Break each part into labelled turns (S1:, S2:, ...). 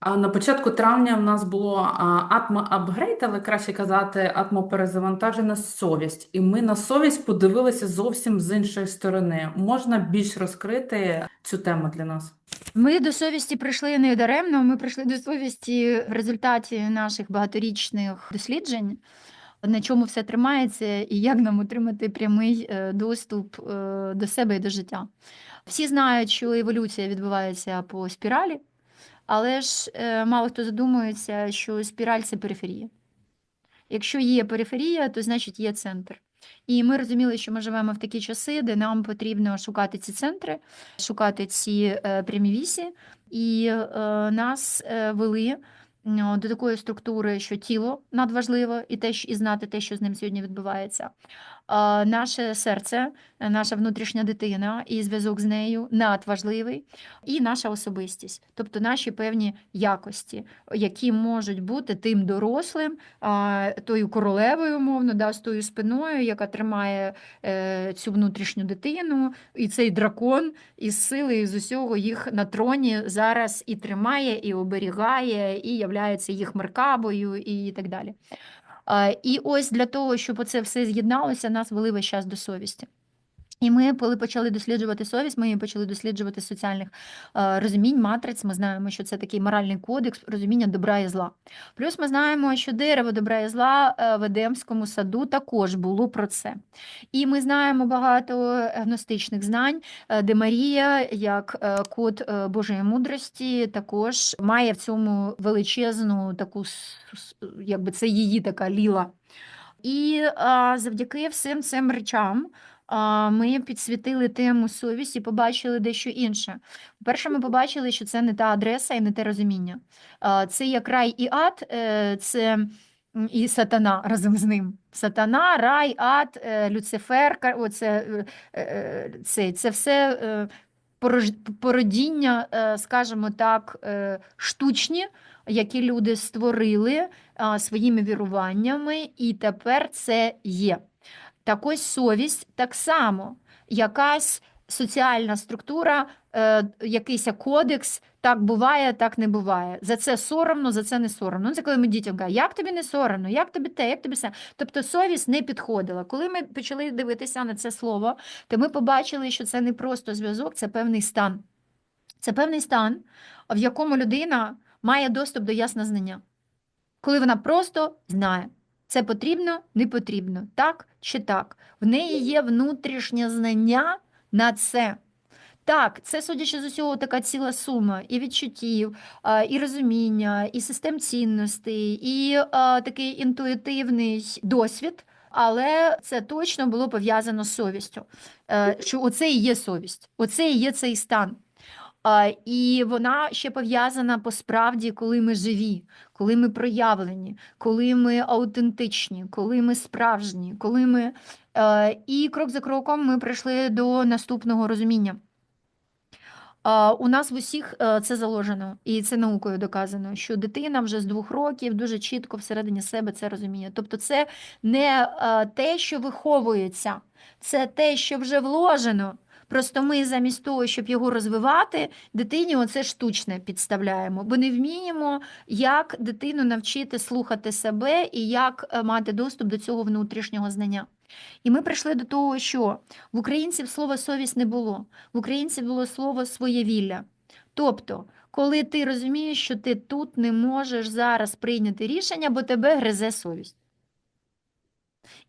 S1: На початку травня в нас було атмо-апгрейд, але краще казати атмоперезавантажена совість. І ми на совість подивилися зовсім з іншої сторони. Можна більш розкрити цю тему для нас?
S2: Ми до совісті прийшли не даремно. Ми прийшли до совісті в результаті наших багаторічних досліджень, на чому все тримається, і як нам отримати прямий е, доступ е, до себе і до життя. Всі знають, що еволюція відбувається по спіралі, але ж е, мало хто задумується, що спіраль це периферія. Якщо є периферія, то значить є центр. І ми розуміли, що ми живемо в такі часи, де нам потрібно шукати ці центри, шукати ці е, прямі вісі, і е, нас вели до такої структури, що тіло надважливо, і те, і знати те, що з ним сьогодні відбувається. А, Наше серце, е, наша внутрішня дитина і зв'язок з нею надважливий, і наша особистість, тобто наші певні якості, які можуть бути тим дорослим, тою королевою, умовно, да, з тою спиною, яка тримає е, цю внутрішню дитину, і цей дракон із сили, з усього їх на троні зараз і тримає, і оберігає, і являється їх меркабою, і так далі. І ось для того, щоб це все з'єдналося, нас вели весь час до совісті. І ми, коли почали досліджувати совість, ми почали досліджувати соціальних е, розумінь, матриць. Ми знаємо, що це такий моральний кодекс розуміння добра і зла. Плюс ми знаємо, що дерево добра і зла е, в Едемському саду також було про це. І ми знаємо багато гностичних знань, е, де Марія, як код Божої мудрості, також має в цьому величезну таку, якби це її така ліла. І завдяки всім цим речам ми підсвітили тему совість і побачили дещо інше. По-перше, ми побачили, що це не та адреса і не те розуміння. Це як рай і ад, е, це і сатана разом з ним. Сатана, рай, ад, е, Люцифер, оце, е, це, це все породіння, скажімо так, штучні, які люди створили своїми віруваннями, і тепер це є. Так ось совість так само, якась соціальна структура, е, якийсь кодекс, так буває, так не буває. За це соромно, за це не соромно. Ну, це коли ми дітям кажемо, як тобі не соромно, як тобі те, як тобі все. Тобто совість не підходила. Коли ми почали дивитися на це слово, то ми побачили, що це не просто зв'язок, це певний стан. Це певний стан, в якому людина має доступ до ясного знання коли вона просто знає, це потрібно, не потрібно, так чи так. В неї є внутрішнє знання на це. Так, це, судячи з усього, така ціла сума і відчуттів, і розуміння, і систем цінностей, і такий інтуїтивний досвід. Але це точно було пов'язано з совістю. Е, Що оце і є совість, оце і є цей стан. І вона ще пов'язана по справді, коли ми живі, коли ми проявлені, коли ми аутентичні, коли ми справжні, коли ми. е, І крок за кроком ми прийшли до наступного розуміння. У нас в усіх е, це заложено, і це наукою доказано, що дитина вже з двох років дуже чітко всередині себе це розуміє. Тобто, це не е, те, що виховується, це те, що вже вложено. Просто ми замість того, щоб його розвивати, дитині оце штучне підставляємо, бо не вміємо, як дитину навчити слухати себе і як е, мати доступ до цього внутрішнього знання. І ми прийшли до того, що в українців слова совість не було, в українців було слово своєвілля. Тобто, коли ти розумієш, що ти тут не можеш зараз прийняти рішення, бо тебе гризе совість.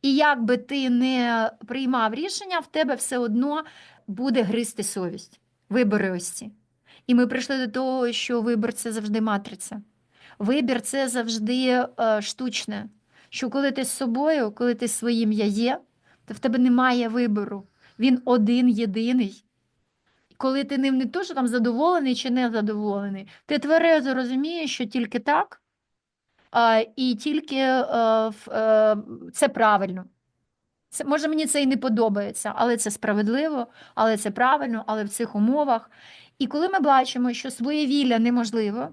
S2: І як би ти не приймав рішення, в тебе все одно буде гризти совість. Вибори ось ці. І ми прийшли до того, що вибір це завжди матриця. Вибір це завжди е, штучне. Що коли ти з собою, коли ти своїм я є, то в тебе немає вибору. Він один єдиний. Коли ти ним не то, що там задоволений чи не задоволений, ти тверезо розумієш, що тільки так, і тільки е, е, це правильно. Це, може, мені це і не подобається, але це справедливо, але це правильно, але в цих умовах. І коли ми бачимо, що своєвілля неможливо,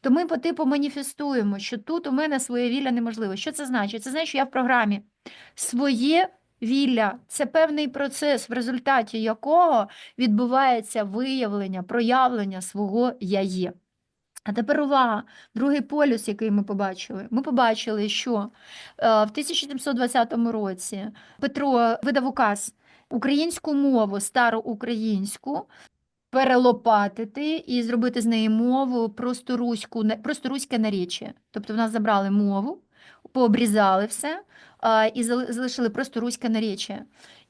S2: то ми по типу маніфестуємо, що тут у мене своєвілля неможливо. Що це значить? Це значить, що я в програмі. Своє вілля це певний процес, в результаті якого відбувається виявлення, проявлення свого я є. А тепер увага, другий полюс, який ми побачили. Ми побачили, що е, в 1720 році Петро видав указ українську мову, староукраїнську, перелопатити і зробити з неї мову просто руську, просто руське наречіє. Тобто в нас забрали мову, пообрізали все а, і залишили просто руське наречіє.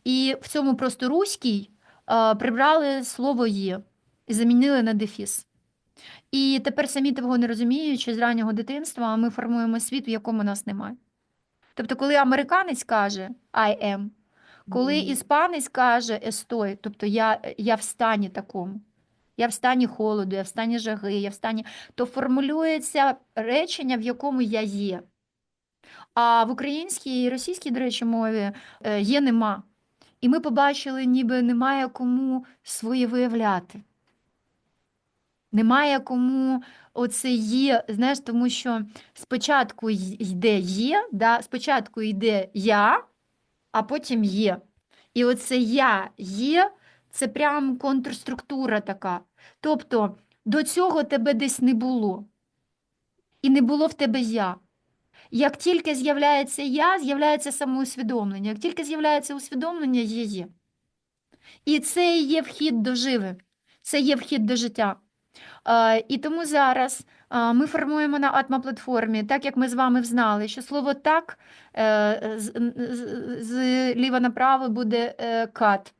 S2: І в цьому просто руській а, прибрали слово є і замінили на дефіс. І тепер самі того не розуміючи з раннього дитинства, ми формуємо світ, в якому нас немає. Тобто, коли американець каже I am, коли іспанець каже естой, тобто я, я в стані такому, я в стані холоду, я в стані жаги, я в стані, то формулюється речення, в якому я є. А в українській і російській, до речі, мові е, є нема. І ми побачили, ніби немає кому своє виявляти. Немає кому оце є, знаєш, тому що спочатку йде є, да? спочатку йде я, а потім є. І оце я є, це прям контрструктура така. Тобто до цього тебе десь не було. І не було в тебе я. Як тільки з'являється я, з'являється самоусвідомлення. Як тільки з'являється усвідомлення, є є. І це є вхід до живи, це є вхід до життя. І тому зараз ми формуємо на атма-платформі, так як ми з вами взнали, що слово так е, з, ліва направо буде е, кат.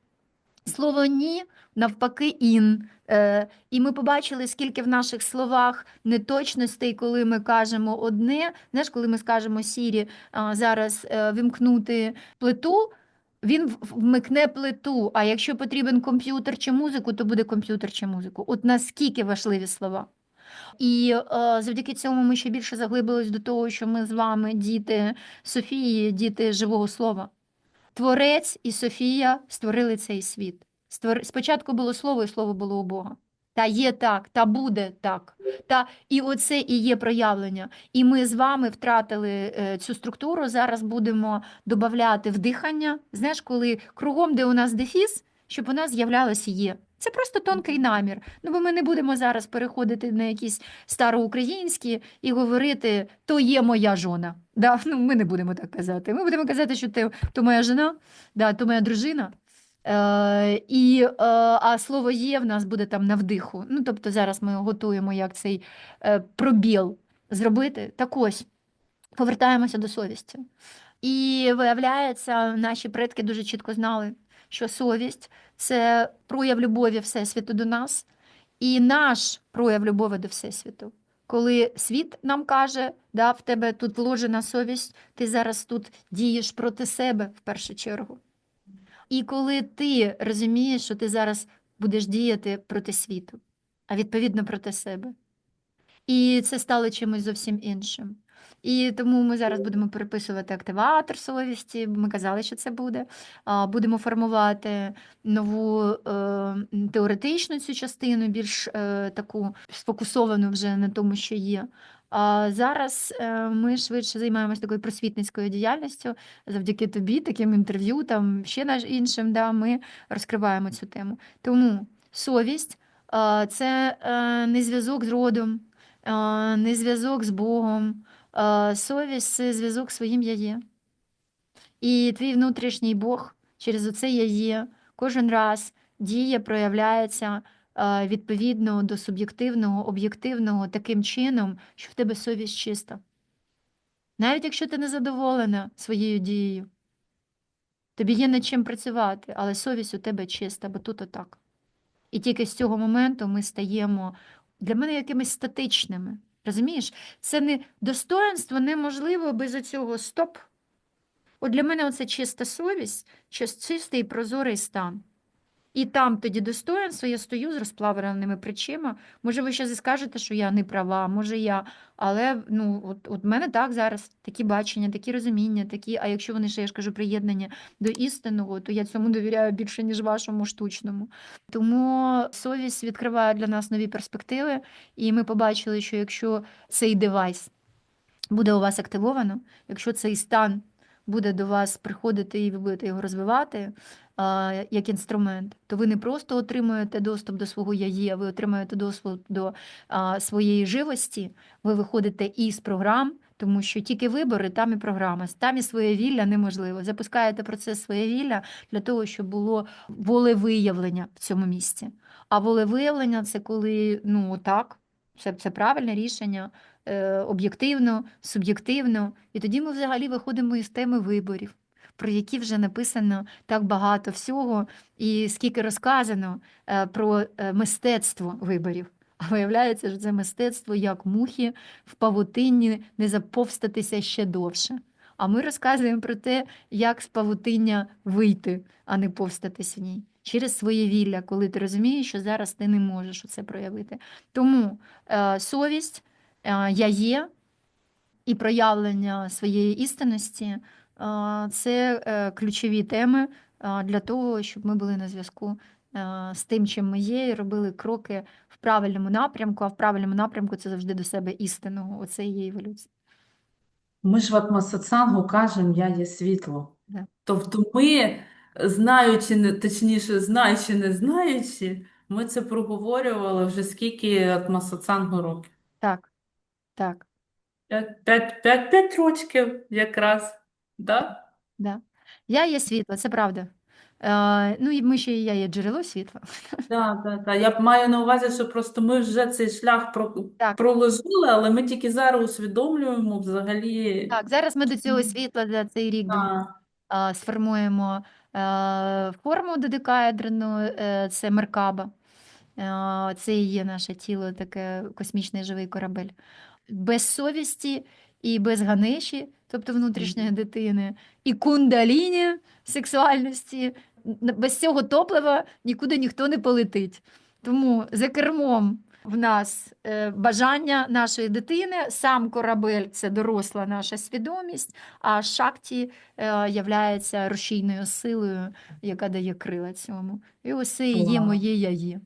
S2: Слово ні, навпаки, ін. Е, І ми побачили, скільки в наших словах неточностей, коли ми кажемо одне. Знаєш, коли ми скажемо Сірі зараз вимкнути плиту, він вмикне плиту. А якщо потрібен комп'ютер чи музику, то буде комп'ютер чи музику. От наскільки важливі слова. І е, завдяки цьому ми ще більше заглибились до того, що ми з вами діти Софії, діти живого слова. Творець і Софія створили цей світ. Спочатку було слово, і слово було у Бога. Та є так, та буде так. Та і оце і є проявлення. І ми з вами втратили е, цю структуру. Зараз будемо додати вдихання. Знаєш, коли кругом, де у нас дефіс, щоб у нас з'являлося є. Це просто тонкий намір. Ну бо ми не будемо зараз переходити на якісь староукраїнські і говорити то є моя жона. Да? Ну, ми не будемо так казати. Ми будемо казати, що ти то моя жена, да, то моя дружина. Е, і, е, а слово є в нас буде там на вдиху. Ну, тобто зараз ми готуємо, як цей е, пробіл зробити. Так ось, повертаємося до совісті. І виявляється, наші предки дуже чітко знали, що совість це прояв любові Всесвіту до нас, і наш прояв любові до Всесвіту. Коли світ нам каже, да, в тебе тут вложена совість, ти зараз тут дієш проти себе в першу чергу. І коли ти розумієш, що ти зараз будеш діяти проти світу, а відповідно проти себе. І це стало чимось зовсім іншим. І тому ми зараз будемо переписувати активатор совісті, ми казали, що це буде. Будемо формувати нову е, теоретичну цю частину, більш е, таку сфокусовану вже на тому, що є. Зараз е, ми швидше займаємося такою просвітницькою діяльністю завдяки тобі, таким інтерв'ю, там ще наш іншим, да, ми розкриваємо цю тему. Тому совість е, це е, не зв'язок з родом, не зв'язок з Богом. Совість це зв'язок своїм я є. І твій внутрішній Бог через оце я є кожен раз діє, проявляється відповідно до суб'єктивного, об'єктивного таким чином, що в тебе совість чиста. Навіть якщо ти не задоволена своєю дією, тобі є над чим працювати, але совість у тебе чиста, бо тут отак. І тільки з цього моменту ми стаємо для мене якимись статичними. Розумієш? Це не достоинство неможливо без цього стоп. От для мене це чиста совість, чис- чистий прозорий стан. І там тоді достоинство, я стою з розплавленими плечима. Може, ви ще скажете, що я не права, може я. Але ну, от, от мене так зараз такі бачення, такі розуміння, такі, а якщо вони ще, я ж кажу, приєднання до істинного, то я цьому довіряю більше, ніж вашому штучному. Тому совість відкриває для нас нові перспективи, і ми побачили, що якщо цей девайс буде у вас активовано, якщо цей стан буде до вас приходити і ви будете його розвивати, як інструмент, то ви не просто отримуєте доступ до свого я є, ви отримуєте доступ до своєї живості, ви виходите із програм, тому що тільки вибори, там і програма, там і своєвілля неможливо. Запускаєте процес своєвілля для того, щоб було волевиявлення в цьому місці. А волевиявлення це коли ну так, це, це правильне рішення, е, об'єктивно, суб'єктивно. І тоді ми взагалі виходимо із теми виборів, про які вже написано так багато всього, і скільки розказано е, про е, мистецтво виборів. А виявляється, що це мистецтво як мухи в павутинні не заповстатися ще довше. А ми розказуємо про те, як з павутиння вийти, а не повстатись в ній. Через своє вілля, коли ти розумієш, що зараз ти не можеш це проявити. Тому е, совість, е, я є і проявлення своєї істинності це е, ключові теми для того, щоб ми були на зв'язку з тим, чим ми є, і робили кроки в правильному напрямку, а в правильному напрямку це завжди до себе істинного. Оце і є еволюція.
S1: Ми ж в атмосатсангу кажемо, я є світло.
S2: Да.
S1: Тобто ми, знаючи, точніше, знаючи, не знаючи, ми це проговорювали вже скільки атмосатсангу років.
S2: Так, так,
S1: П'ять, п'ять, п'ять, п'ять рочків якраз, да?
S2: да. Я є світло, це правда. Е, ну і ми ще і я є джерело світла.
S1: Да, да, да. Я б маю на увазі, що просто ми вже цей шлях про,
S2: Так.
S1: проложили, але ми тільки зараз усвідомлюємо взагалі.
S2: Так, зараз ми до цього світла за цей рік думаю,
S1: А,
S2: а, сформуємо е, форму додекаедрену, е, це Меркаба. Е, Це і є наше тіло, таке космічний живий корабель. Без совісті і без ганеші, тобто внутрішньої дитини, і кундаліні сексуальності. Без цього топлива нікуди ніхто не полетить. Тому за кермом в нас е, бажання нашої дитини, сам корабель це доросла наша свідомість, а шакті е, являється рушійною силою, яка дає крила цьому. І ось це і є моє я є.